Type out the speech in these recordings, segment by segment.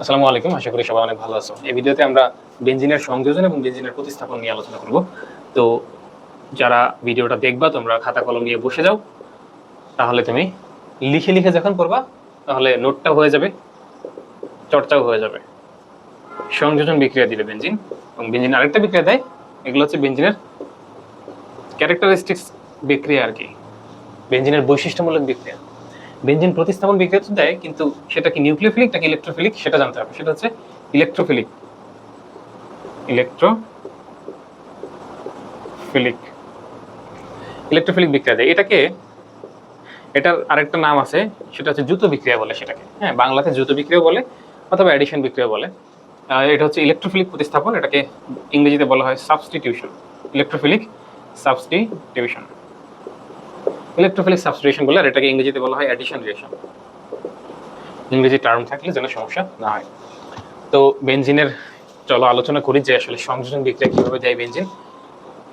আসসালামু আলাইকুম, আশা করি সবাই অনেক ভালো আছো। এই ভিডিওতে আমরা বেঞ্জিনের সংযোজন এবং বেঞ্জিনের প্রতিস্থাপন নিয়ে আলোচনা করব। তো যারা ভিডিওটা দেখবা, তোমরা খাতা কলম নিয়ে বসে যাও। তাহলে তুমি লিখে লিখে যখন করবা তাহলে নোটটাও হয়ে যাবে, চর্চাও হয়ে যাবে। সংযোজন বিক্রিয়া দিবে বেঞ্জিন এবং বেঞ্জিন আরেকটা বিক্রিয়া দেয়, এগুলো হচ্ছে বেঞ্জিনের ক্যারেক্টারিস্টিক্স বিক্রিয়া আর কি। বেঞ্জিনের বৈশিষ্ট্যমূলক বিক্রিয়া। বেঞ্জিন প্রতিস্থাপন বিক্রিয়া দেয়, কিন্তু সেটা কি নিউক্লিওফিলিক নাকি ইলেকট্রোফিলিক সেটা জানতে হবে। সেটা হচ্ছে ইলেকট্রোফিলিক। ইলেকট্রোফিলিক। ইলেকট্রোফিলিক বিক্রিয়া দেয়। এটাকে, এটার আরেকটা নাম আছে, সেটা হচ্ছে জুতো বিক্রিয়া বলে সেটাকে। হ্যাঁ বাংলাতে জুতো বিক্রিয়া বলে অথবা অ্যাডিশন বিক্রিয়া বলে। এটা হচ্ছে ইলেকট্রোফিলিক প্রতিস্থাপন, এটাকে ইংরেজিতে বলা হয় substitution electrophilic substitution electrophilic substitution বলে আর এটাকে ইংরেজিতে বলা হয় অ্যাডিশন রিয়েশন ইংরেজি টার্ম থাকলে যেন সমস্যা না হয়। তো বেনজিনের চলো আলোচনা করি যে আসলে সংযোজন বিক্রিয়া কীভাবে দেয় বেনজিন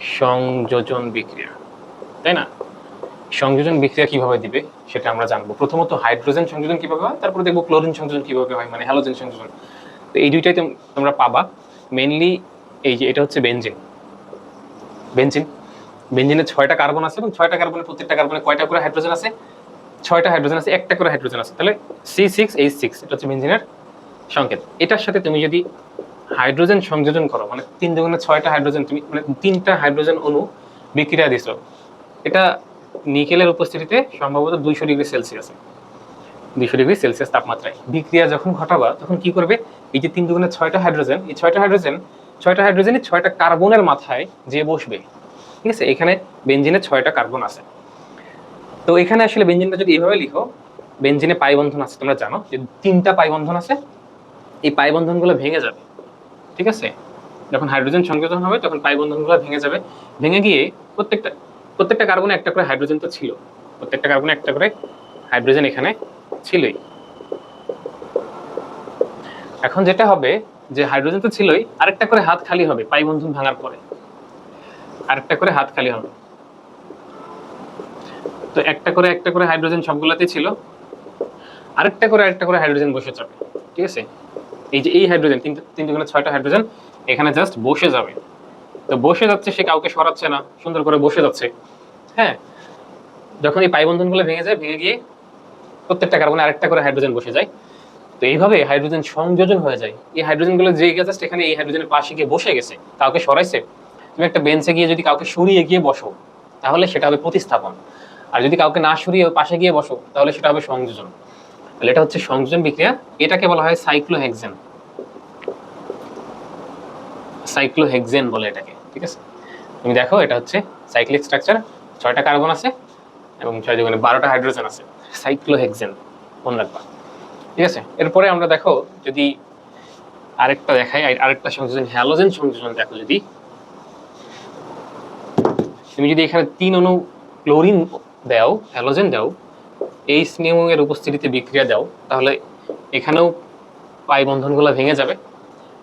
সংযোজন বিক্রিয়া, তাই না? সংযোজন বিক্রিয়া কীভাবে দিবে সেটা আমরা জানব। প্রথমত হাইড্রোজেন সংযোজন কীভাবে হয়, তারপরে দেখব ক্লোরিন সংযোজন কীভাবে হয় মানে হ্যালোজেন সংযোজন। তো এই দুইটাই তোম- তোমরা পাবা। মেইনলি এই যে এটা হচ্ছে বেনজিন বেনজিন বেনজিনে ছয়টা কার্বন আছে এবং ছয়টা কার্বনের প্রত্যেকটা কার্বনে কয়টা করে হাইড্রোজেন আছে? ছয়টা হাইড্রোজেন আছে, একটা করে হাইড্রোজেন আছে। তাহলে সি সিক্স এইচ সিক্স এটা হচ্ছে বেনজিনের সংকেত। এটার সাথে তুমি যদি হাইড্রোজেন সংযোজন করো মানে তিন দুগুণে ছয়টা হাইড্রোজেন, তুমি মানে তিনটা হাইড্রোজেন অণু বিক্রিয়া দিছো এটা নিকেলের উপস্থিতিতে সম্ভবত দুইশো ডিগ্রি সেলসিয়াসে দুইশো ডিগ্রি সেলসিয়াস তাপমাত্রায়। বিক্রিয়া যখন ঘটাবা, তখন কি করবে? এই যে তিন দুগুণে ছয়টা হাইড্রোজেন, এই ছয়টা হাইড্রোজেন, ছয়টা হাইড্রোজেনই ছয়টা কার্বনের মাথায় যে বসবে ঠিক আছে? এখানে বেঞ্জিনে ছয়টা কার্বন আছে। তো এখানে আসলে বেঞ্জিনটা যদি এইভাবে লিখো বেঞ্জিনে পাই বন্ধন আছে, তোমরা জানো যে তিনটা পাই বন্ধন আছে, এই পাই বন্ধনগুলো ভেঙে যাবে। ঠিক আছে? যখন হাইড্রোজেন সংযোজন হবে, তখন পাই বন্ধনগুলো ভেঙে যাবে। ভেঙে গিয়ে প্রত্যেকটা প্রত্যেকটা কার্বনে একটা করে হাইড্রোজেন তো ছিল। প্রত্যেকটা কার্বনে একটা করে হাইড্রোজেন এখানে ছিলই। এখন যেটা হবে যে হাইড্রোজেন তো ছিলই, আরেকটা করে হাত খালি হবে পাই বন্ধন ভাঙার পরে। আরেকটা করে হাত খালি হবে। তো একটা করে একটা করে হাইড্রোজেন সবগুলোতেই ছিল। আরেকটা করে আরেকটা করে হাইড্রোজেন বসে যাবে, ঠিক আছে? এই যে এই হাইড্রোজেন তিন তিন দুগুণে ছয়টা হাইড্রোজেন এখানে জাস্ট বসে যাবে। তো বসে যাচ্ছে সে কাউকে সরাচ্ছে না, সুন্দর করে বসে যাচ্ছে। হ্যাঁ যখন এই পাই বন্ধনগুলো ভেঙে যায়, ভেঙে গিয়ে প্রত্যেকটা কার্বনে আরেকটা করে হাইড্রোজেন বসে যায়। তো এইভাবে হাইড্রোজেন সংযোজন হয়ে যায়। এই হাইড্রোজেনগুলো যে জাস্ট এখানে এই হাইড্রোজেনের পাশে গিয়ে বসে গেছে, কাউকে সরাইছে তুমি একটা বেঞ্চে গিয়ে যদি কাউকে সরিয়ে গিয়ে বসো, তাহলে সেটা হবে প্রতিস্থাপন। আর যদি কাউকে না সরিয়ে পাশে গিয়ে বসো, তাহলে সেটা হবে সংযোজন। তাহলে এটা হচ্ছে সংযোজন বিক্রিয়া। এটাকে বলা হয় সাইক্লোহেক্সেন। সাইক্লোহেক্সেন বলে এটাকে, ঠিক আছে? তুমি দেখো, এটা হচ্ছে সাইক্লিক স্ট্রাকচার। ছয়টা কার্বন আছে এবং ছয় দুগুণে বারোটা হাইড্রোজেন আছে। সাইক্লোহেক্সেন, মনে রাখবা। ঠিক আছে? এরপরে আমরা দেখো, যদি আরেকটা দেখাই, আরেকটা সংযোজন, হ্যালোজেন সংযোজন দেখো যদি। তুমি যদি এখানে তিন অণু ক্লোরিন দাও, হ্যালোজেন দাও, এই স্নেহ এর উপস্থিতিতে বিক্রিয়া দাও, তাহলে এখানেও পাই বন্ধনগুলো ভেঙে যাবে।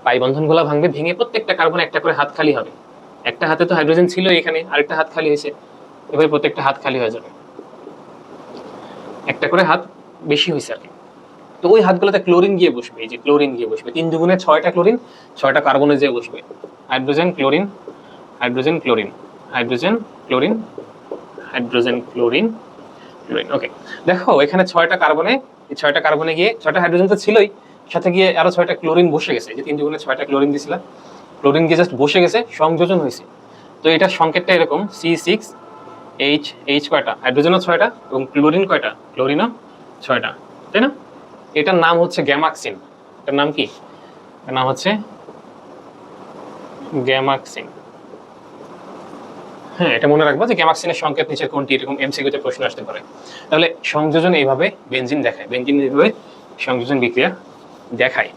পাই বন্ধনগুলো ভাঙবে, ভেঙে প্রত্যেকটা কার্বন একটা করে হাত খালি হবে। একটা হাতে তো হাইড্রোজেন ছিল এখানে, আরেকটা হাত খালি হয়েছে। এভাবে প্রত্যেকটা হাত খালি হয়ে যাবে। একটা করে হাত বেশি হয়েছে আর কি। তো ওই হাতগুলোতে ক্লোরিন গিয়ে বসবে, এই যে ক্লোরিন গিয়ে বসবে। তিন দুগুণে ছয়টা ক্লোরিন, ছয়টা কার্বনে যেয়ে বসবে। Hydrogen, chlorine hydrogen, chlorine. Hydrogen, chlorine. Hydrogen, chlorine chlorine okay দেখো, এখানে ছয়টা কার্বনে, এই ছয়টা কার্বনে গিয়ে, ছয়টা হাইড্রোজেন তো ছিলই, সাথে গিয়ে আরও ছয়টা ক্লোরিন বসে গেছে, যে তিন দুগুণে ছয়টা ক্লোরিন দিছিলাম। ক্লোরিন গিয়ে জাস্ট বসে গেছে, সংযোজন হয়েছে। তো এটার সংকেতটা এরকম সি সিক্স এইচ এইচ কয়টা? হাইড্রোজেনও ছয়টা এবং ক্লোরিন কয়টা? ক্লোরিনও ছয়টা, তাই না? এটার নাম হচ্ছে গ্যামাক্সিন। এটার নাম কি? নাম হচ্ছে গ্যামাক্সিন। হ্যাঁ এটা মনে রাখব যে গ্যামাক্সিনের সংকেত নিচে কোনটি, এরকম এমসিকিউতে প্রশ্ন আসতে পারে। তাহলে সংযোজন এইভাবে বেনজিন দেখায়। বেনজিন এইভাবে সংযোজন বিক্রিয়া দেখায়।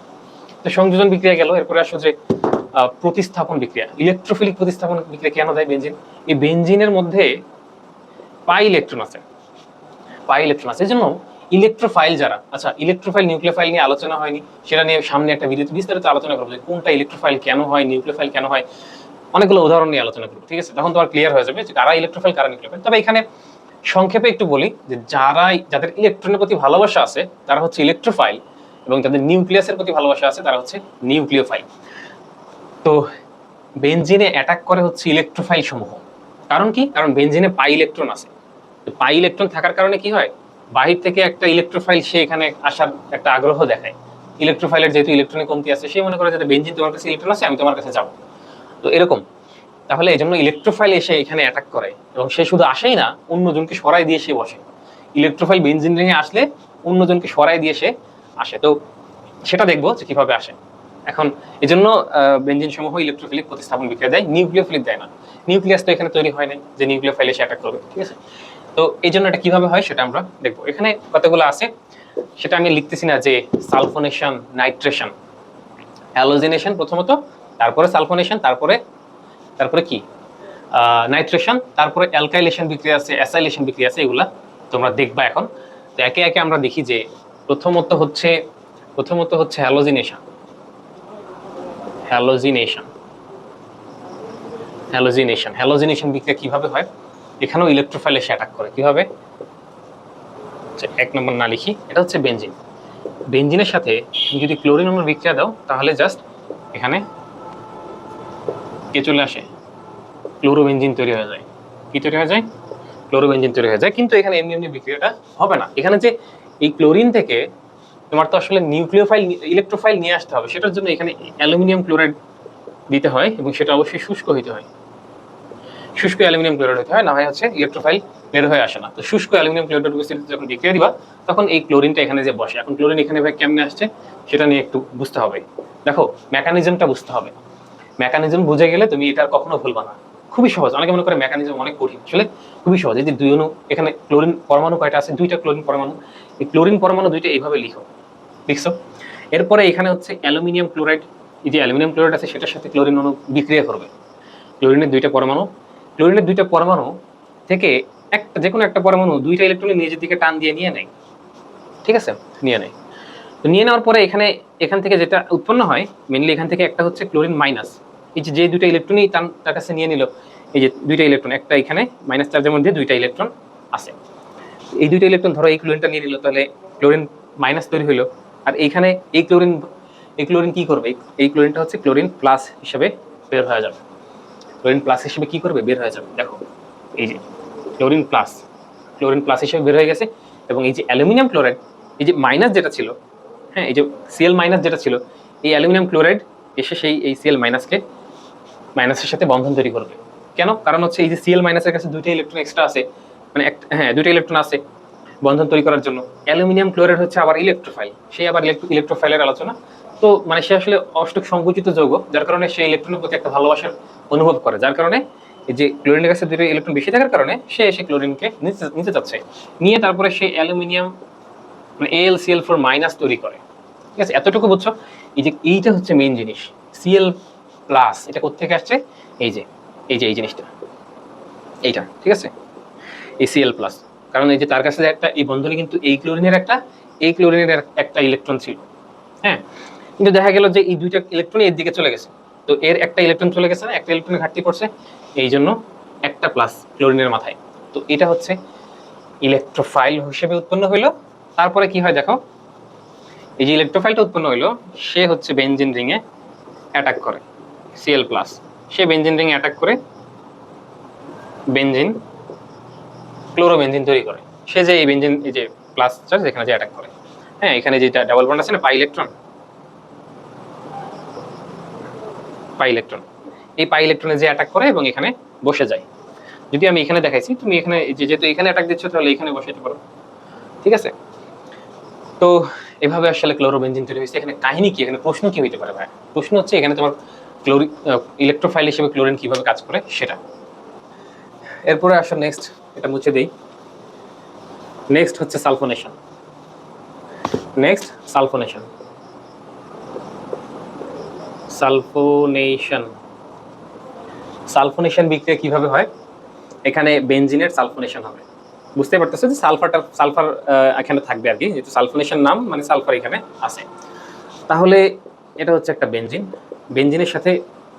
তো সংযোজন বিক্রিয়া গেল, এরপরে আসো যে প্রতিস্থাপন বিক্রিয়া। ইলেকট্রোফিলিক প্রতিস্থাপন বিক্রিয়া কেন দেয় বেনজিন এই বেনজিনের মধ্যে পাই ইলেকট্রন আছে। পাই ইলেকট্রন আছে। এই জন্য ইলেকট্রোফাইল যারা আচ্ছা ইলেকট্রোফাইল নিউক্লিওফাইল নিয়ে আলোচনা হয়নি, সেটা নিয়ে সামনে একটা ভিডিওতে বিস্তারিত আলোচনা করব যে কোনটা ইলেকট্রোফাইল কেন হয় নিউক্লিওফাইল কেন হয়। অনেকগুলো উদাহরণ নিয়ে আলোচনা করব, ঠিক আছে? তখন তোমার ক্লিয়ার হয়ে যাবে কারা ইলেকট্রোফাইল কারা নিউক্লিওফাইল তবে এখানে সংক্ষেপে একটু বলি যে যারা যাদের ইলেকট্রনের প্রতি ভালোবাসা আছে, তারা হচ্ছে ইলেকট্রোফাইল এবং যাদের নিউক্লিয়াসের প্রতি ভালোবাসা আছে, তারা হচ্ছে নিউক্লিওফাইল তো বেনজিনে অ্যাটাক করে হচ্ছে ইলেকট্রোফাইল সমূহ। কারণ কি? কারণ বেঞ্জিনে পাই ইলেকট্রন আছে। পাই ইলেকট্রন থাকার কারণে কি হয়? বাহির থেকে একটা ইলেকট্রোফাইল সে এখানে আসার একটা আগ্রহ দেখায়। ইলেকট্রোফাইলের যেহেতু ইলেকট্রনিক কমতি আছে, সে মনে করে যে বেনজিন তোমার কাছে ইলেকট্রন আছে, আমি তোমার কাছে যাব। তো এরকম। তাহলে এই জন্য ইলেকট্রোফাইল এসে এখানে অ্যাটাক করে এবং সে শুধু আসেই না, অন্যজনকে সরাই দিয়ে সে বসে। ইলেকট্রোফাইল বেনজিন রিংয়ে আসলে অন্যজনকে সরাই দিয়ে সে আসে। তো সেটা দেখব যে কীভাবে আসে। এখন এই জন্য বেঞ্জিন সমূহ ইলেকট্রোফিলিক প্রতিস্থাপন বিক্রিয়া দেয় নিউক্লিওফিলিক দেয় না। নিউক্লিয়াস তো এখানে তৈরি হয় নাই যে নিউক্লিওফাইল এসে অ্যাটাক করবে, ঠিক আছে? তো এই জন্য এটা কীভাবে হয় সেটা আমরা দেখব। এখানে কতগুলো আছে, সেটা আমি লিখতেছি না যে সালফোনেশন নাইট্রেশন হ্যালোজিনেশন প্রথমত তারপরে সালফোনেশন তারপরে তারপরে কি? নাইট্রেশন তারপরে অ্যালকাইলেশন বিক্রিয়া আছে অ্যাসাইলেশন বিক্রিয়া আছে এগুলা তোমরা দেখবা এখন। তো একে একে আমরা দেখি যে প্রথমত হচ্ছে প্রথমত হচ্ছে হ্যালোজিনেশন। হ্যালোজিনেশন। হ্যালোজিনেশন। হ্যালোজিনেশন বিক্রিয়া কীভাবে হয়? এখানেও ইলেকট্রোফাইল এসে অ্যাটাক করে। কীভাবে? আচ্ছা, এক নম্বর না লিখি। এটা হচ্ছে বেনজিন বেনজিনের সাথে তুমি যদি ক্লোরিন অণুর বিক্রিয়া দাও তাহলে জাস্ট এখানে কে চলে আসে। ক্লোরোবেনজিন তৈরি হয়ে যায়। কি তৈরি হয়ে যায়? ক্লোরোবেনজিন তৈরি হয়ে যায়। কিন্তু এখানে এমনি এমনি বিক্রিয়াটা হবে না। এখানে যে এই ক্লোরিন থেকে তোমার তো আসলে নিউক্লিওফাইল, ইলেকট্রোফাইল নিয়ে আসতে হবে। সেটার জন্য এখানে অ্যালুমিনিয়াম ক্লোরাইড দিতে হয় এবং সেটা অবশ্যই শুষ্ক হইতে হয়। শুষ্ক অ্যালুমিনিয়াম ক্লোরাইড হতে হয়। না হয় হচ্ছে ইলেকট্রোফাইল বের হয়ে আসে না। তো শুষ্ক অ্যালুমিনিয়াম ক্লোরাইড উপস্থিতিতে যখন বিক্রিয়া দিবা, তখন এই ক্লোরিনটা এখানে যে বসে। এখন ক্লোরিন এখানে ভাই কেমনে আসছে, সেটা নিয়ে একটু বুঝতে হবে। দেখো মেকানিজমটা বুঝতে হবে। মেকানিজম বুঝে গেলে তুমি এটা কখনো ভুলবা না। খুবই সহজ। অনেকে মনে করে মেকানিজম অনেক কঠিন। আসলে খুবই সহজ। এই যে দুই অণু, এখানে ক্লোরিন পরমাণু কয়টা আছে? দুইটা ক্লোরিন পরমাণু। এই ক্লোরিন পরমাণু দুইটা এইভাবে লিখো। লিখছো? এরপরে এখানে হচ্ছে অ্যালুমিনিয়াম ক্লোরাইড। এই যে অ্যালুমিনিয়াম ক্লোরাইড আছে, সেটার সাথে ক্লোরিন অণু বিক্রিয়া করবে। ক্লোরিনের দুইটা পরমাণু। ক্লোরিনের দুইটা পরমাণু থেকে একটা যে কোনো একটা পরমাণু দুইটা ইলেকট্রন নিজের দিকে টান দিয়ে নিয়ে নেয়। ঠিক আছে? নিয়ে নেয়। তো নিয়ে নেওয়ার পরে এখানে, এখান থেকে যেটা উৎপন্ন হয় মেনলি এখান থেকে একটা হচ্ছে ক্লোরিন মাইনাস এই যে দুইটা ইলেকট্রনই তার কাছে নিয়ে নিল, এই যে দুইটা ইলেকট্রন একটা এখানে মাইনাস চার্জের মধ্যে দুইটা ইলেকট্রন আছে। এই দুইটা ইলেকট্রন ধরো এই ক্লোরিনটা নিয়ে নিল, তাহলে ক্লোরিন মাইনাস তৈরি হলো আর এইখানে এই ক্লোরিন এই ক্লোরিন কি করবে? এই ক্লোরিনটা হচ্ছে ক্লোরিন প্লাস হিসেবে বের হয়ে যাবে। ক্লোরিন প্লাস হিসেবে কী করবে? বের হয়ে যাবে। দেখো, এই যে ক্লোরিন প্লাস ক্লোরিন প্লাস হিসেবে বের হয়ে গেছে। এবং এই যে অ্যালুমিনিয়াম ক্লোরাইড, এই যে মাইনাস যেটা ছিল হ্যাঁ এই যে সিএল মাইনাস যেটা ছিল, এই অ্যালুমিনিয়াম ক্লোরাইড এসে সেই, এই সিএল মাইনাসকে মাইনাসের সাথে বন্ধন তৈরি করবে। কেন? কারণ হচ্ছে এই যে সিএল মাইনাসের কাছে দুইটা ইলেকট্রন এক্সট্রা আছে মানে এক- হ্যাঁ দুইটা ইলেকট্রন আছে বন্ধন তৈরি করার জন্য। অ্যালুমিনিয়াম ক্লোরাইড হচ্ছে আবার ইলেকট্রোফাইল সেই আবার ইলেকট্রোফাইলের আলোচনা। তো মানে সে আসলে অষ্টক সংকুচিত যৌগ, যার কারণে সে ইলেকট্রনের প্রতি একটা ভালোবাসার অনুভব করে, যার কারণে এই যে ক্লোরিনের কাছে দুটো ইলেকট্রন বেশি থাকার কারণে সে এসে ক্লোরিনকে নিতে নিতে চাচ্ছে। নিয়ে তারপরে সে অ্যালুমিনিয়াম মানে এল সিএল ফোর মাইনাস তৈরি করে। ঠিক আছে? এতটুকু বুঝছ? এই যে এইটা হচ্ছে মেইন জিনিস। সিএল প্লাস এটা কোথেকে আসছে? এই যে এই যে, এই জিনিসটা। এইটা, ঠিক আছে? এই সিএল প্লাস কারণ এই যে তার কাছে একটা, এই বন্ধনে কিন্তু এই ক্লোরিনের একটা, এই ক্লোরিনের একটা ইলেকট্রন ছিল। হ্যাঁ? কিন্তু দেখা গেল যে এই দুইটা ইলেকট্রন এর দিকে চলে গেছে। তো এর একটা ইলেকট্রন চলে গেছে না? একটা ইলেকট্রনের ঘাটতি পড়ছে। এই জন্য একটা প্লাস ক্লোরিনের মাথায়। তো এটা হচ্ছে ইলেকট্রোফাইল হিসেবে উৎপন্ন হইল। তারপরে কি হয় দেখো? এই যে ইলেকট্রোফাইলটা উৎপন্ন হইল, সে হচ্ছে বেনজিন রিংয়ে অ্যাটাক করে সিএল প্লাস সে বেনজিন রিংয়ে অ্যাটাক করে বেনজিন ক্লোরোবেনজিন তৈরি করে। সে যে এই বেনজিন এই যে প্লাস চার্জ এখানে যে অ্যাটাক করে। হ্যাঁ এখানে যেটা ডাবল বন্ড আছে না পাই ইলেকট্রন পাই ইলেকট্রন এই পাই ইলেকট্রনে যে অ্যাটাক করে এবং এখানে বসে যায়। যদি আমি এখানে দেখাইছি, তুমি এখানে যেহেতু এখানে অ্যাটাক দিচ্ছ, তাহলে এখানে বসাইতে পারো। ঠিক আছে? তো এভাবে আসলে ক্লোরোবেনজিন তৈরি হয়েছে। এখানে কাহিনী কি? এখানে প্রশ্ন কি হইতে পারে ভাই? প্রশ্ন হচ্ছে এখানে তোমার ক্লোরি ইলেকট্রোফাইল হিসেবে ক্লোরিন কীভাবে কাজ করে সেটা। এরপরে আসো নেক্সট এটা মুছে দেই। নেক্সট হচ্ছে sulphonation. Next sulphonation. Sulphonation. Sulphonation বিক্রিয়া কীভাবে হয়? এখানে বেঞ্জিনের সালফোনেশন হবে। বুঝতে পারতেছো যে সালফারটা, সালফার এখানে থাকবে আর কি, যেহেতু সালফোনেশন নাম মানে সালফার এখানে আছে। তাহলে এটা হচ্ছে একটা বেঞ্জিন বেঞ্জিনের সাথে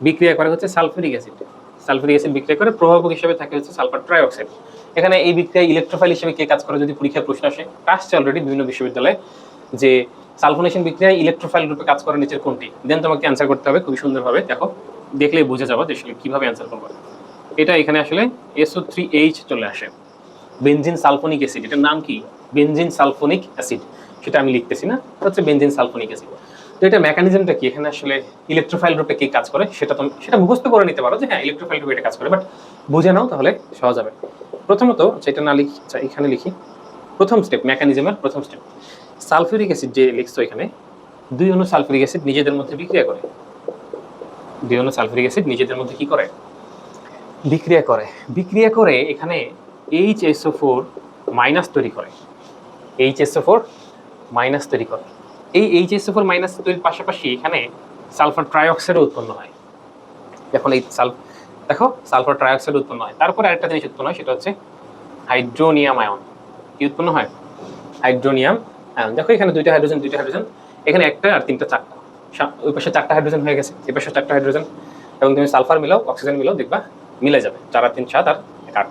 বিক্রিয়া করে হচ্ছে সালফুরিক অ্যাসিড। সালফুরিক অ্যাসিড বিক্রিয়া করে প্রভাবক হিসেবে থাকে হচ্ছে সালফার ট্রাইঅক্সাইড। এখানে এই বিক্রিয়া ইলেকট্রোফাইল হিসেবে কে কাজ করে, যদি পরীক্ষার প্রশ্ন আসে? আসছে অলরেডি বিভিন্ন বিশ্ববিদ্যালয়ে যে সালফোনেশন বিক্রিয়ায় ইলেকট্রোফাইল রূপে কাজ করে নিচের কোনটি? দেন তোমাকে অ্যান্সার করতে হবে খুবই সুন্দরভাবে, দেখো, দেখলেই বুঝে যাব যে কীভাবে অ্যান্সার করব। এটা এখানে আসলে এসও থ্রি এইচ চলে আসে। বেনজিন সালফোনিক অ্যাসিড এটার নাম কি? Benzene sulphonic acid. সেটা আমি লিখতেছি না হচ্ছে বেনজিন সালফোনিক অ্যাসিড। তো এটা মেকানিজমটা কি? এখানে আসলে ইলেকট্রোফাইল রূপে কি কাজ করে? সেটা তুমি সেটা মুখস্থ করে নিতে পারো যে হ্যাঁ ইলেকট্রোফাইল রূপে এটা কাজ করে বাট বুঝে নাও তাহলে সহজ হবে। প্রথমত আচ্ছা, এটা না লিখি আচ্ছা, এখানে লিখি। প্রথম স্টেপ মেকানিজমের প্রথম স্টেপ সালফিউরিক অ্যাসিড যে লিখছো এখানে দুই অণু সালফিউরিক অ্যাসিড নিজেদের মধ্যে বিক্রিয়া করে। দুই অণু সালফিউরিক অ্যাসিড নিজেদের মধ্যে কি করে? বিক্রিয়া করে। বিক্রিয়া করে এখানে এইচ এসও ফোর মাইনাস তৈরি করে। এইচ এসও ফোর মাইনাস তৈরি করে। এই এইচ এসও ফোর মাইনাস তৈরির পাশাপাশি এখানে সালফার ট্রাইঅক্সাইডও উৎপন্ন হয়। এখন এই সাল, দেখো, সালফার ট্রাইঅক্সাইড উৎপন্ন হয়। তারপরে আরেকটা জিনিস উৎপন্ন হয়, সেটা হচ্ছে হাইড্রোনিয়াম আয়ন। কি উৎপন্ন হয়? Hydronium ion. দেখো, এখানে দুইটা হাইড্রোজেন দুইটা হাইড্রোজেন। এখানে একটা আর তিনটা চারটা। ওই পাশে চারটা হাইড্রোজেন হয়ে গেছে। এই পাশে চারটা হাইড্রোজেন। এবং তুমি সালফার মিলাও, অক্সিজেন মিলাও, দেখবা, মিলে যাবে। চার আর তিন সাত আর এক আট।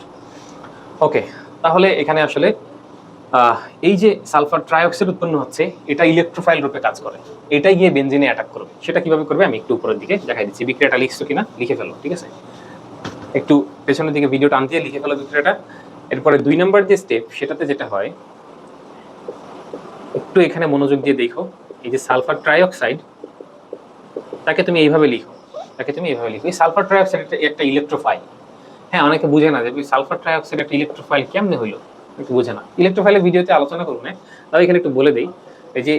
ওকে তাহলে এখানে আসলে এই যে সালফার ট্রাইঅক্সাইড উৎপন্ন হচ্ছে, এটা ইলেকট্রোফাইল রূপে কাজ করে। এটা গিয়ে বেঞ্জিনে অ্যাটাক করবে। সেটা কীভাবে করবে আমি একটু উপরের দিকে দেখাই দিচ্ছি। বিক্রিয়াটা লিখছো কিনা? লিখে ফেলো, ঠিক আছে? একটু পেছনের দিকে ভিডিওটা আনতে লিখে ফেলো বিক্রিয়াটা। এরপরে দুই নম্বর যে স্টেপ সেটাতে যেটা হয়, একটু এখানে মনোযোগ দিয়ে দেখো। এই যে সালফার ট্রাইঅক্সাইড, তাকে তুমি এইভাবে লিখো। তাকে তুমি এইভাবে লিখো। এই সালফার ট্রাইঅক্সাইড একটা ইলেকট্রোফাইল হ্যাঁ অনেকে বুঝে না যে সালফার ট্রাইঅক্সাইড একটা ইলেকট্রোফাইল কেমনে হইল একটু বুঝে না। ইলেকট্রোফাইলের ভিডিওতে আলোচনা করুন হ্যাঁ? তবে এখানে একটু বলে দেই, এই যে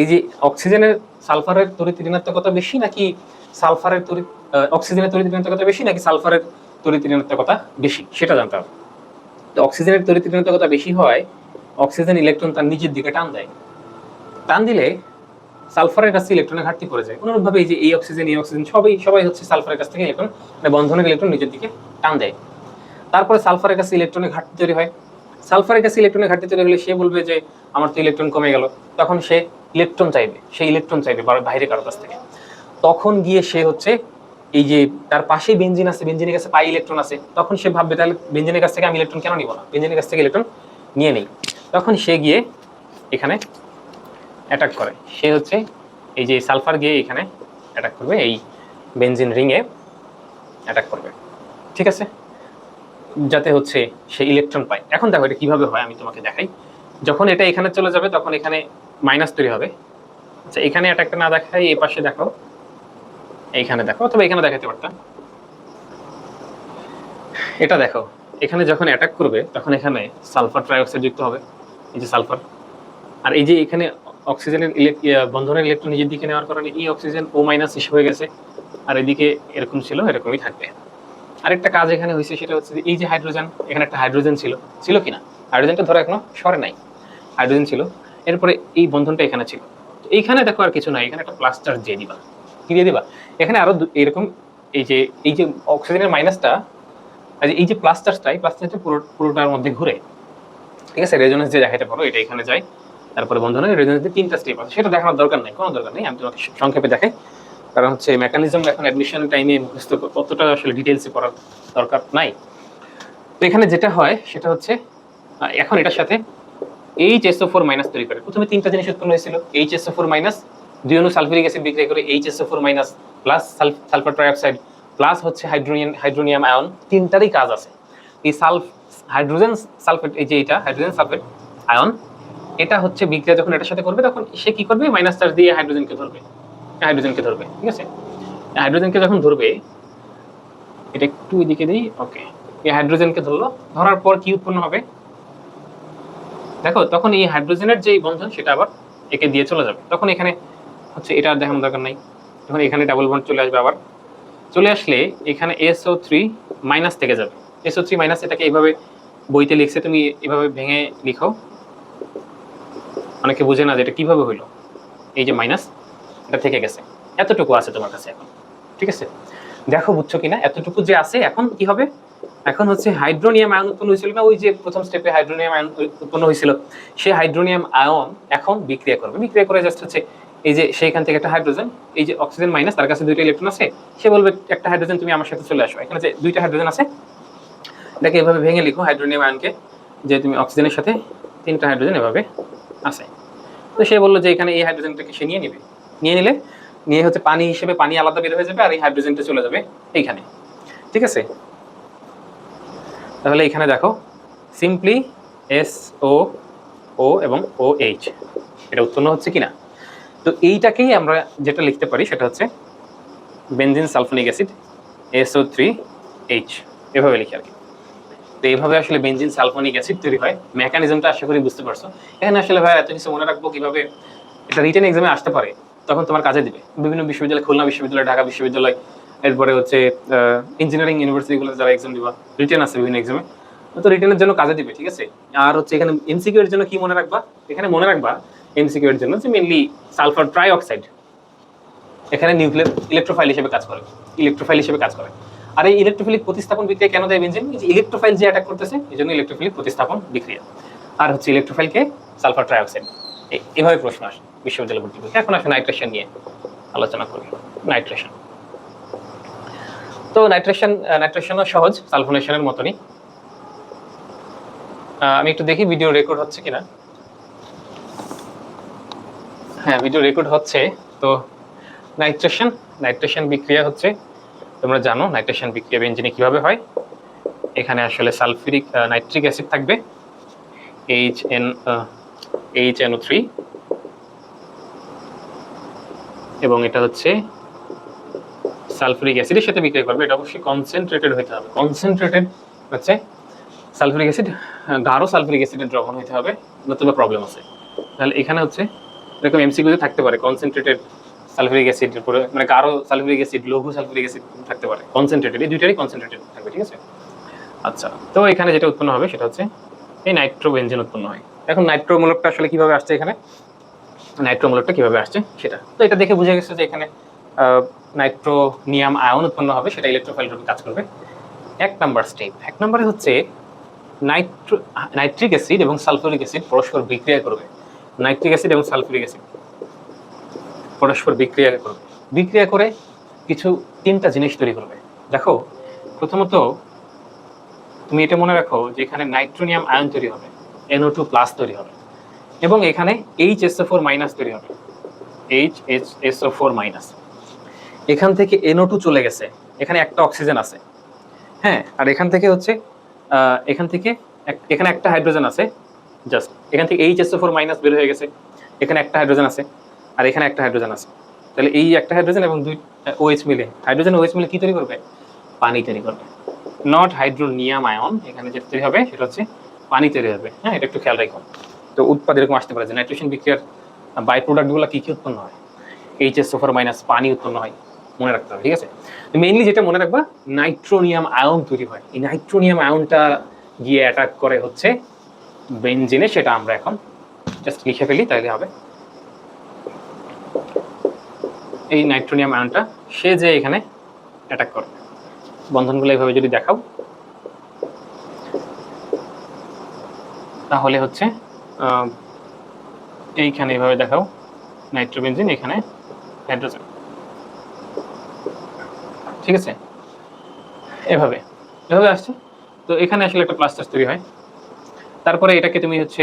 এই যে অক্সিজেনের সালফারের তড়িৎ ঋণাত্মকতা বেশি নাকি সালফারের তড়িৎ অক্সিজেনের তড়িৎ ঋণাত্মকতা বেশি নাকি সালফারের তড়িৎ ঋণাত্মকতা বেশি? সেটা জানতে হবে। তো অক্সিজেনের তড়িৎ ঋণাত্মকতা বেশি হয় অক্সিজেন ইলেকট্রন তার নিচের দিকে টান দেয়। টান দিলে সালফারের কাছে ইলেকট্রনের ঘাটতি পড়ে যায়। অনুরূপভাবে এই যে এই অক্সিজেন এই অক্সিজেন সবাই সবাই হচ্ছে সালফারের কাছ থেকে ইলেকট্রন মানে বন্ধনের ইলেকট্রন নিচের দিকে টান দেয়। তারপরে সালফারের কাছে ইলেকট্রনের ঘাটতি তৈরি হয়। সালফারের কাছে ইলেকট্রনের ঘাটতি তৈরি হলে সে বলবে যে, আমার তো ইলেকট্রন কমে গেল। তখন সে ইলেকট্রন চাইবে, সে ইলেকট্রন চাইবে বাইরে কারও কাছ থেকে। তখন গিয়ে সে হচ্ছে এই যে তার পাশেই বেঞ্জিন আছে বেঞ্জিনের কাছে পাই ইলেকট্রন আছে। তখন সে ভাববে, তাহলে বেঞ্জিনের কাছ থেকে আমি ইলেকট্রন কেন নিব না? বেঞ্জিনের কাছ থেকে ইলেকট্রন নিয়ে নেই। তখন সে গিয়ে এখানে অ্যাটাক করে। সে হচ্ছে এই যে সালফার গিয়ে এখানে অ্যাটাক করবে, এই বেনজিন রিংয়ে অ্যাটাক করবে। ঠিক আছে? যাতে হচ্ছে সে ইলেকট্রন পায়। এখন দেখো এটা কীভাবে হয়, আমি তোমাকে দেখাই। যখন এটা এখানে চলে যাবে, তখন এখানে মাইনাস তৈরি হবে। আচ্ছা এখানে অ্যাটাকটা না দেখাই এই পাশে দেখো। এইখানে দেখো, অথবা এখানে দেখাতে পারতাম। এটা দেখো, এখানে যখন অ্যাটাক করবে, তখন এখানে সালফার ট্রাইঅক্সাইড যুক্ত হবে। এই যে সালফার। আর এই যে এখানে অক্সিজেনের বন্ধনের ইলেকট্রন নিজের দিকে নেওয়ার কারণে এই অক্সিজেন ও মাইনাস শেষ হয়ে গেছে। আর এদিকে এরকম ছিল, এরকমই থাকবে। আরেকটা কাজ এখানে হয়েছে, সেটা হচ্ছে যে এই যে হাইড্রোজেন এখানে একটা হাইড্রোজেন ছিল। ছিল কিনা হাইড্রোজেনটা ধরো এখনও সরে নাই। হাইড্রোজেন ছিল। এরপরে এই বন্ধনটা এখানে ছিল। এইখানে দেখো আর কিছু নাই, এখানে একটা প্লাস চার্জ দিয়ে দিবা। কি দিয়ে দিবা? এখানে আরও এরকম এই যে এই যে অক্সিজেনের মাইনাসটা এই যে প্লাস চার্জটা এই প্লাস চার্জটা পুরো, পুরোটার মধ্যে ঘুরে। ঠিক আছে? রেজোনেন্স যে দেখাতে পারো এটা এখানে যায়। তারপরে বন্ধনে রেজোনেন্স তিনটা স্টেপ আছে। সেটা দেখানোর দরকার নেই, কোনো দরকার নেই, আমি তোমাকে সংক্ষেপে দেখাই। কারণ হচ্ছে মেকানিজম এখন অ্যাডমিশন টাইমে মুখস্থ ক- অতটা আসলে ডিটেলসে পড়ার দরকার নাই। তো এখানে যেটা হয়, সেটা হচ্ছে এখন এটার সাথে এইচ এসও ফোর মাইনাস তৈরি করে। প্রথমে তিনটা জিনিস উৎপন্ন হয়েছিল এইচ এসও ফোর মাইনাস দুই অনু সালফিউরিক অ্যাসিড বিক্রিয়া করে H SO four minus plus sulphur trioxide plus হচ্ছে হাইড্রোনিয়াম হাইড্রোনিয়াম আয়ন তিনটারই কাজ আছে। এই সালফ হাইড্রোজেন সালফেট এই যে এটা হাইড্রোজেন সালফেট আয়ন এটা হচ্ছে বিক্রিয়া যখন এটার সাথে করবে, তখন সে কি করবে? মাইনাস চার্জ দিয়ে হাইড্রোজেনকে ধরবে। হাইড্রোজেনকে ধরবে, ঠিক আছে? হাইড্রোজেনকে যখন ধরবে, এটা একটু এদিকে দিই ওকে এই হাইড্রোজেনকে ধরলো, ধরার পর কি উৎপন্ন হবে? দেখো, তখন এই হাইড্রোজেনের যে বন্ধন, সেটা আবার একে দিয়ে চলে যাবে। তখন এখানে হচ্ছে এটা আর দেখানোর দরকার নাই। তখন এখানে ডাবল বন্ড চলে আসবে আবার। চলে আসলে এখানে এসও থ্রি মাইনাস থেকে যাবে। এসও থ্রি মাইনাস এটাকে এইভাবে বইতে লিখছে, তুমি এভাবে ভেঙে লিখো। অনেকে বুঝে না যে এটা কীভাবে হইল। এই যে মাইনাস এটা থেকে গেছে। এতটুকু আছে তোমার কাছে এখন, ঠিক আছে? দেখো, বুঝছ কিনা? এতটুকু যে আছে, এখন কি হবে? এখন হচ্ছে হাইড্রোনিয়াম আয়ন উৎপন্ন হয়েছিল না ওই যে প্রথম স্টেপে হাইড্রোনিয়াম আয়ন উৎপন্ন হয়েছিল। সেই হাইড্রোনিয়াম আয়ন এখন বিক্রিয়া করবে। বিক্রিয়া করে জাস্ট হচ্ছে এই যে সেইখান থেকে একটা হাইড্রোজেন এই যে অক্সিজেন মাইনাস তার কাছে দুইটা ইলেকট্রন আছে। সে বলবে, একটা হাইড্রোজেন তুমি আমার সাথে চলে আসো। এখানে যে দুইটা হাইড্রোজেন আছে এটাকে এভাবে ভেঙে লিখো হাইড্রোনিয়াম আয়নকে যে তুমি অক্সিজেনের সাথে তিনটা হাইড্রোজেন এভাবে আছে। তো সে বলল যে এখানে এই হাইড্রোজেনটাকে সে নিয়ে নেবে। নিয়ে নিলে, নিয়ে হচ্ছে পানি হিসেবে পানি আলাদা বের হয়ে যাবে আর এই হাইড্রোজেনটা চলে যাবে এইখানে। ঠিক আছে? তাহলে এখানে দেখো সিম্পলি এস ও ও এবং ও এইচ এটা উৎপন্ন হচ্ছে কিনা? তো এইটাকেই আমরা যেটা লিখতে পারি সেটা হচ্ছে benzene sulphonic acid SO three H এভাবে লিখি আর কি। তো এইভাবে আসলে বেনজিন সালফোনিক অ্যাসিড তৈরি হয়। মেকানিজমটা আশা করি বুঝতে পারছ। এখানে আসলে ভাই এত কিছু মনে রাখব কীভাবে এটা রিটেন এক্সামে আসতে পারে, তখন তোমার কাজে দিবে। বিভিন্ন বিশ্ববিদ্যালয়, খুলনা বিশ্ববিদ্যালয়, ঢাকা বিশ্ববিদ্যালয়, এরপরে হচ্ছে ইঞ্জিনিয়ারিং ইউনিভার্সিটিগুলোতে যারা এক্সাম দিবা রিটেন আছে বিভিন্ন এক্সামে তো রিটেনের জন্য কাজে দিবে, ঠিক আছে? আর হচ্ছে এখানে এমসিকিউ জন্য কি মনে রাখবা? এখানে মনে রাখবা এমসিকিউ জন্য যে মেনলি সালফার ট্রাইঅক্সাইড এখানে নিউক্লিয়ার ইলেকট্রোফাইল হিসেবে কাজ করে। ইলেকট্রোফাইল হিসেবে কাজ করে। আর এই ইলেকট্রোফিলিক প্রতিস্থাপন বিক্রিয়া কেন দেয় বেঞ্জিন যে ইলেকট্রোফাইল যে অ্যাটাক করতেছে, এই জন্য ইলেকট্রোফিলিক প্রতিস্থাপন বিক্রিয়া। আর হচ্ছে ইলেকট্রোফাইলকে সালফার ট্রাইঅক্সাইড এভাবে প্রশ্ন আসে বিশ্ববিদ্যালয় ভর্তি পরীক্ষা। এখন আসলে নাইট্রেশন নিয়ে আলোচনা করি। নাইট্রেশন তো নাইট্রেশন নাইট্রেশনও সহজ সালফোনেশনের মতনই। আমি একটু দেখি ভিডিও রেকর্ড হচ্ছে কিনা। হ্যাঁ ভিডিও রেকর্ড হচ্ছে। তো নাইট্রেশন নাইট্রেশন বিক্রিয়া হচ্ছে তোমরা জানো নাইট্রেশন বিক্রিয়া বেঞ্জিনে কীভাবে হয়? এখানে আসলে সালফিরিক নাইট্রিক অ্যাসিড থাকবে। H N H NO three এবং এটা হচ্ছে সালফিউরিক অ্যাসিডের সাথে বিক্রিয়া করবে। এটা অবশ্যই কনসেন্ট্রেটেড হতে হবে। কনসেন্ট্রেটেড হচ্ছে সালফিউরিক অ্যাসিড গাঢ় সালফিউরিক অ্যাসিডের দ্রবণ হতে হবে। নতুবা প্রবলেম আছে। তাহলে এখানে হচ্ছে এরকম এমসিকিউতে থাকতে পারে। কনসেন্ট্রেটেড সালফিউরিক অ্যাসিডের উপরে মানে গাঢ় সালফিউরিক অ্যাসিড লঘু সালফিউরিক অ্যাসিড থাকতে পারে। কনসেন্ট্রেটেড এই দুইটারই কনসেন্ট্রেটেড থাকবে, ঠিক আছে? আচ্ছা তো এখানে যেটা উৎপন্ন হবে সেটা হচ্ছে এই নাইট্রোবেনজিন উৎপন্ন হয়। এখন নাইট্রোমূলকটা আসলে কীভাবে আসছে এখানে? নাইট্রোমূলকটা কীভাবে আসছে সেটা। তো এটা দেখে বুঝে গেছে যে এখানে নাইট্রোনিয়াম আয়ন উৎপন্ন হবে, সেটা ইলেকট্রোফাইল রূপে কাজ করবে। এক নাম্বার স্টেপ এক নম্বরে হচ্ছে নাইট্রো নাইট্রিক অ্যাসিড এবং সালফিউরিক অ্যাসিড পরস্পর বিক্রিয়া করবে। নাইট্রিক অ্যাসিড এবং সালফিউরিক অ্যাসিড পরস্পর বিক্রিয়া করবে। বিক্রিয়া করে কিছু তিনটা জিনিস তৈরি করবে। দেখো, প্রথমত তুমি এটা মনে রাখো যে এখানে নাইট্রোনিয়াম আয়ন তৈরি হবে এনও টু প্লাস তৈরি হবে এবং এখানে এইচ এসও ফোর মাইনাস তৈরি হবে। H H SO four minus এখান থেকে এনও টু চলে গেছে, এখানে একটা অক্সিজেন আছে। হ্যাঁ আর এখান থেকে হচ্ছে এখান থেকে এখানে একটা হাইড্রোজেন আছে জাস্ট এখান থেকে এইচ এসও ফোর মাইনাস বের হয়ে গেছে, এখানে একটা হাইড্রোজেন আছে। আর এখানে একটা হাইড্রোজেন আছে। তাহলে এই একটা হাইড্রোজেন এবং দুই ওএইচ মিলে হাইড্রোজেন ওএইচ মিলে কি তৈরি করবে? পানি তৈরি করবে। নট হাইড্রোনিয়াম আয়ন এখানে যেটা তৈরি হবে সেটা হচ্ছে পানি তৈরি হবে। হ্যাঁ এটা একটু খেয়াল রাখো। তো উৎপাদ এরকম আসতে পারে যে নাইট্রেশন বিক্রিয়ার বাই প্রোডাক্টগুলো কি কি উৎপন্ন হয়? এইচ এস সোফার মাইনাস পানি উৎপন্ন হয়, মনে রাখতে হবে, ঠিক আছে? মেইনলি যেটা মনে রাখবা নাইট্রোনিয়াম আয়ন তৈরি হয়। এই নাইট্রোনিয়াম আয়নটা গিয়ে অ্যাটাক করে হচ্ছে বেনজিনে সেটা আমরা এখন জাস্ট লিখে ফেলি তাহলে হবে এই নাইট্রোনিয়াম আয়নটা, সে যে এখানে অ্যাটাক করে। বন্ধনগুলো এইভাবে যদি দেখাও। তাহলে হচ্ছে এইখানে এইভাবে দেখাও, নাইট্রোবেনজিন, এখানে হাইড্রোজেন। ঠিক আছে? এভাবে এভাবে আসছে। তো এখানে আসলে একটা প্লাস চার্জ তৈরি হয়। তারপরে এটাকে তুমি হচ্ছে,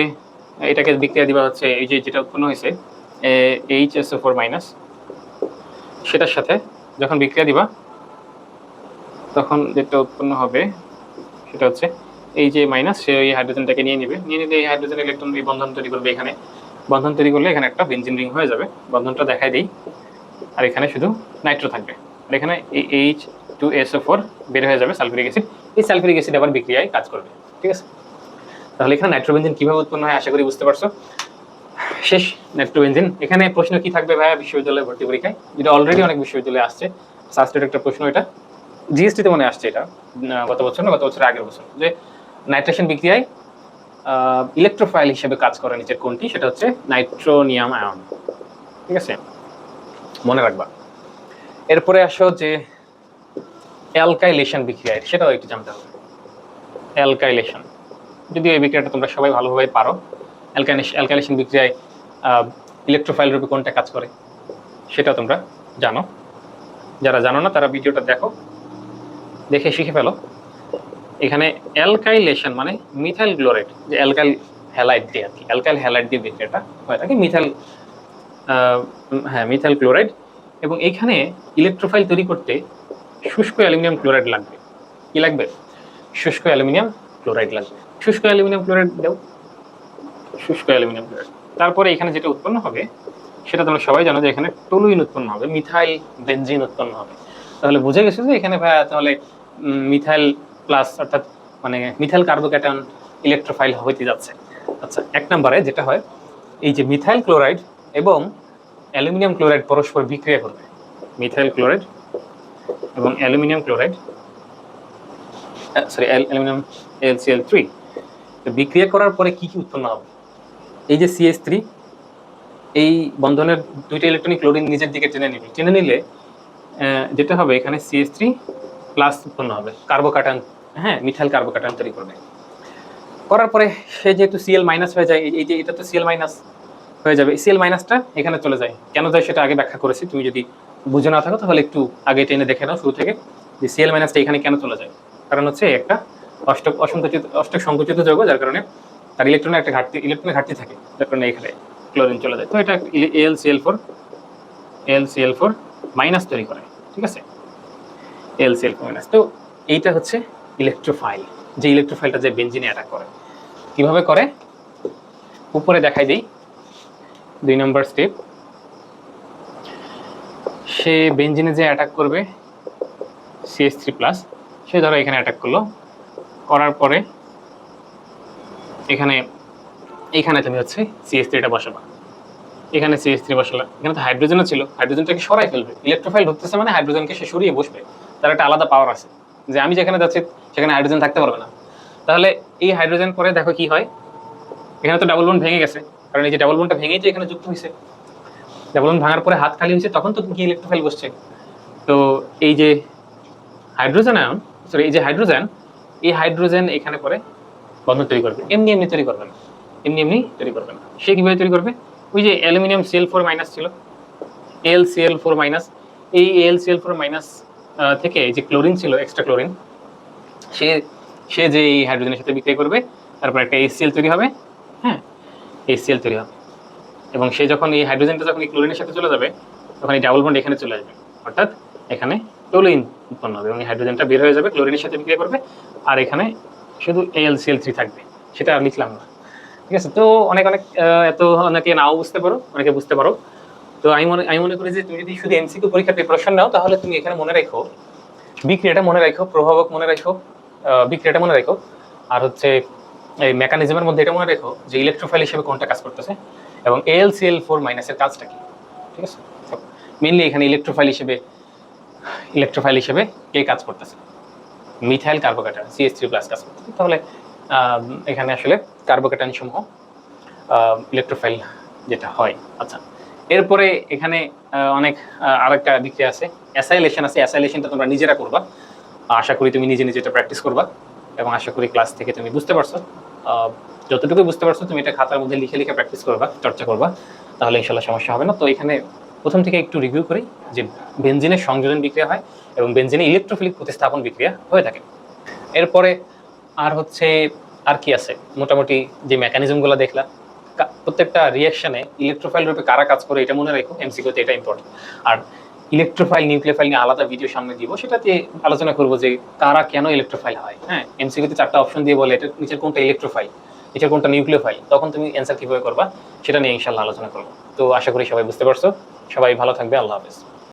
এটাকে বিক্রিয়া দিবা হচ্ছে, এই যে যেটা উৎপন্ন হয়েছে H S O four minus. সেটার সাথে যখন বিক্রিয়া দিবা, তখন যেটা উৎপন্ন হবে সেটা হচ্ছে এই যে মাইনাস সে এই হাইড্রোজেনটাকে নিয়ে নেবে। নিয়ে নিলে এই হাইড্রোজেন ইলেকট্রন এই বন্ধন তৈরি করবে এখানে। বন্ধন তৈরি করলে এখানে একটা বেঞ্জিন রিং হয়ে যাবে। বন্ধনটা দেখাই দিই। আর এখানে শুধু নাইট্রো থাকবে। আর এখানে এই H two S O four বের হয়ে যাবে সালফিউরিক অ্যাসিড এই সালফিউরিক অ্যাসিড আবার বিক্রিয়ায় কাজ করবে। ঠিক আছে? তাহলে এখানে নাইট্রোবেনজিন কীভাবে উৎপন্ন হয় আশা করি বুঝতে পারছ। শেষ নাইট্রোবেনজিন এখানে প্রশ্ন কি থাকবে ভাইয়া বিশ্ববিদ্যালয়ে ভর্তি পরীক্ষায়? যেটা অলরেডি অনেক বিশ্ববিদ্যালয়ে আসছে। সাস্টের একটা প্রশ্ন এটা। জিএসটিতে মনে আসছে এটা গত বছর না, গত বছর আগের বছর। যে নাইট্রেশন বিক্রিয়ায় ইলেকট্রোফাইল হিসেবে কাজ করে নিচের কোনটি সেটা হচ্ছে নাইট্রোনিয়াম আয়ন ঠিক আছে? মনে রাখবা। এরপরে আসো যে অ্যালকাইলেশন বিক্রিয়া সেটাও একটু জানতে হবে। অ্যালকাইলেশন যদিও এই বিক্রিয়াটা তোমরা সবাই ভালোভাবে পারো। অ্যালকাইলেশন অ্যালকাইলেশন বিক্রিয়ায় ইলেকট্রোফাইল রূপে কোনটা কাজ করে সেটা তোমরা জানো। যারা জানো না, তারা ভিডিওটা দেখো, দেখে শিখে ফেলো। এখানে অ্যালকাইলেশন মানে মিথাইল ক্লোরাইড যে অ্যালকাইল হ্যালাইড দিয়ে আর কি অ্যালকাইল হ্যালাইড দিয়ে বিক্রিয়াটা হয় থাকে মিথাইল হ্যাঁ মিথাইল ক্লোরাইড এবং এখানে ইলেকট্রোফাইল তৈরি করতে শুষ্ক অ্যালুমিনিয়াম ক্লোরাইড লাগবে। কি লাগবে? শুষ্ক অ্যালুমিনিয়াম ক্লোরাইড লাগবে। শুষ্ক অ্যালুমিনিয়াম ক্লোরাইড দাও। শুষ্ক অ্যালুমিনিয়াম তারপরে এখানে যেটা উৎপন্ন হবে, সেটা তোমরা সবাই জানো যে এখানে টলুইন উৎপন্ন হবে, মিথাইল বেনজিন উৎপন্ন হবে। তাহলে বুঝে গেছে যে এখানে ভাইয়া তাহলে মিথাইল প্লাস অর্থাৎ মানে মিথাইল কার্বোক্যাটন ইলেকট্রোফাইল হইতে যাচ্ছে। আচ্ছা এক নম্বরে যেটা হয়, এই যে মিথাইল ক্লোরাইড এবং অ্যালুমিনিয়াম ক্লোরাইড পরস্পর বিক্রিয়া করবে। মিথাইল ক্লোরাইড এবং aluminium chloride sorry aluminium ALCL three বিক্রিয়া করার পরে কি কি উৎপন্ন হবে? এই যে সিএস এই বন্ধনের দুইটা ইলেকট্রনিক ক্লোরিন নিজের দিকে টেনে নিবে। টেনে নিলে যেটা হবে, এখানে সিএস থ্রি প্লাস উৎপন্ন হবে। কার্বোকাটান হ্যাঁ মিথাইল কার্বোকাটান তৈরি করবে। করার পরে সে যেহেতু সিএল মাইনাস হয়ে যায়, এই- এই যে এটা তো সিএল মাইনাস হয়ে যাবে। সিএল মাইনাসটা এখানে চলে যায়। কেন যায় সেটা আগে ব্যাখ্যা করেছি। তুমি যদি বুঝে না থাকো, তাহলে একটু আগে টেনে দেখে নাও শুরু থেকে যে সিএল মাইনাসটা এখানে কেন চলে যায়। কারণ হচ্ছে একটা অষ্টক অসংকুচিত অষ্টক সংকুচিত যৌগ, যার কারণে তার ইলেকট্রনের একটা ঘাটতি ইলেকট্রনের ঘাটতি থাকে যার এখানে ক্লোরিন চলে যায়। তো এটা L CL four L CL four minus তৈরি করে, ঠিক আছে? এল সিএল ফোর মাইনাস তো এইটা হচ্ছে ইলেকট্রোফাইল যে ইলেকট্রোফাইলটা যে বেঞ্জিনে অ্যাটাক করে। কীভাবে করে? উপরে দেখাই দিই, দুই নম্বর স্টেপ সে বেঞ্জিনে যে অ্যাটাক করবে সিএস থ্রি প্লাস সে ধরো এখানে অ্যাটাক করল, করার পরে এখানে এখানে তুমি হচ্ছে সিএস থ্রিটা বসাবা। এখানে সিএস থ্রি বসালা, এখানে তো হাইড্রোজেনও ছিল হাইড্রোজেনটাকে সরাই ফেলবে। ইলেকট্রোফাইল ঢুকতেছে মানে হাইড্রোজেনকে সে সরিয়ে বসবে। তার একটা আলাদা পাওয়ার আছে, যে আমি যেখানে যাচ্ছি, সেখানে হাইড্রোজেন থাকতে পারবে না। তাহলে এই হাইড্রোজেন পরে দেখো কি হয়। এখানে তো ডাবল বন্ড ভেঙে গেছে, কারণ এই যে ডাবল বন্ডটা ভেঙেই তো এখানে যুক্ত হয়েছে। ডাবল বন্ড ভাঙার পরে হাত খালি হয়েছে, তখন তো কি ইলেকট্রোফাইল বসছে। তো এই যে হাইড্রোজেন আয়ন সরি এই যে হাইড্রোজেন এই হাইড্রোজেন এখানে পরে বন্ধন তৈরি করবে। এমনি এমনি তৈরি করবে না। এমনি এমনি তৈরি করবে না। সে কীভাবে তৈরি করবে? ওই যে অ্যালুমিনিয়াম সিএল ফোর মাইনাস ছিল। এল সিএল ফোর মাইনাস এই এল সিএল ফোর মাইনাস থেকে যে ক্লোরিন ছিল এক্সট্রা ক্লোরিন সে সে যে এই হাইড্রোজেনের সাথে বিক্রিয়া করবে, তারপর একটা এসিএল তৈরি হবে। হ্যাঁ এসিএল তৈরি হবে। এবং সে যখন এই হাইড্রোজেনটা যখন এই ক্লোরিনের সাথে চলে যাবে, তখন এই ডাবল বন্ড এখানে চলে আসবে। অর্থাৎ এখানে ক্লোরিন উৎপন্ন হবে এবং এই হাইড্রোজেনটা বের হয়ে যাবে ক্লোরিনের সাথে বিক্রিয়া করবে। আর এখানে শুধু এলসিএল থ্রি থাকবে, সেটা আর লিখলাম না। ঠিক আছে? তো অনেক অনেক এত অনেকে নাও বুঝতে পারো, অনেকে বুঝতে পারো। তো আমি মনে আমি মনে করি যে তুমি যদি শুধু এমসিকিউ পরীক্ষার প্রিপারেশন নাও, তাহলে তুমি এখানে মনে রাখো বিক্রিয়াটা মনে রাখো, প্রভাবক মনে রাখো বিক্রিয়াটা মনে রাখো, আর হচ্ছে এই মেকানিজমের মধ্যে এটা মনে রেখো যে ইলেকট্রোফাইল হিসেবে কোনটা কাজ করতেছে, এবং এল সিএল ফোর মাইনাসের কাজটা কি? ঠিক আছে? মেনলি এখানে ইলেকট্রোফাইল হিসেবে ইলেকট্রোফাইল হিসেবে কে কাজ করতেছে? Methyl carbocation CS three plus করতেছে তাহলে এখানে আসলে কার্বোক্যাটান সমূহ ইলেকট্রোফাইল যেটা হয়। আচ্ছা এরপরে এখানে অনেক আরেকটা বিক্রিয়া আছে। অ্যাসাইলেশন আছে। অ্যাসাইলেশনটা তোমরা নিজেরা করবা। আশা করি তুমি নিজে নিজে এটা প্র্যাকটিস করবা এবং আশা করি ক্লাস থেকে তুমি বুঝতে পারছ। যতটুকু বুঝতে পারছ, তুমি এটা খাতার মধ্যে লিখে লিখে প্র্যাকটিস করবা, চর্চা করবা। তাহলে ইনশাল্লাহ সমস্যা হবে না। তো এখানে প্রথম থেকে একটু রিভিউ করি যে বেনজিনের সংযোজন বিক্রিয়া হয় এবং বেনজিনে ইলেকট্রোফিলিক প্রতিস্থাপন বিক্রিয়া হয়ে থাকে। এরপরে আর হচ্ছে আর কি আছে? মোটামুটি যে মেকানিজমগুলো দেখলাম প্রত্যেকটা রিয়াকশনে ইলেকট্রোফাইল রূপে কারা কাজ করে এটা মনে রাখো এমসিকিউতে এটা ইম্পর্টেন্ট আর ইলেকট্রোফাইল নিউক্লিওফাইল নিয়ে আলাদা ভিডিও সামনে দিব, সেটাতে আলোচনা করব যে কারা কেন ইলেকট্রোফাইল হয়। হ্যাঁ এমসিকিউতে চারটা অপশন দিয়ে বলে, এটা নিচের কোনটা ইলেকট্রোফাইল নিচের কোনটা নিউক্লিওফাইল তখন তুমি অ্যান্সার কীভাবে করবা, সেটা নিয়ে ইনশাল্লাহ আলোচনা করব। তো আশা করি সবাই বুঝতে পারছ। সবাই ভালো থাকবে, আল্লাহ হাফেজ।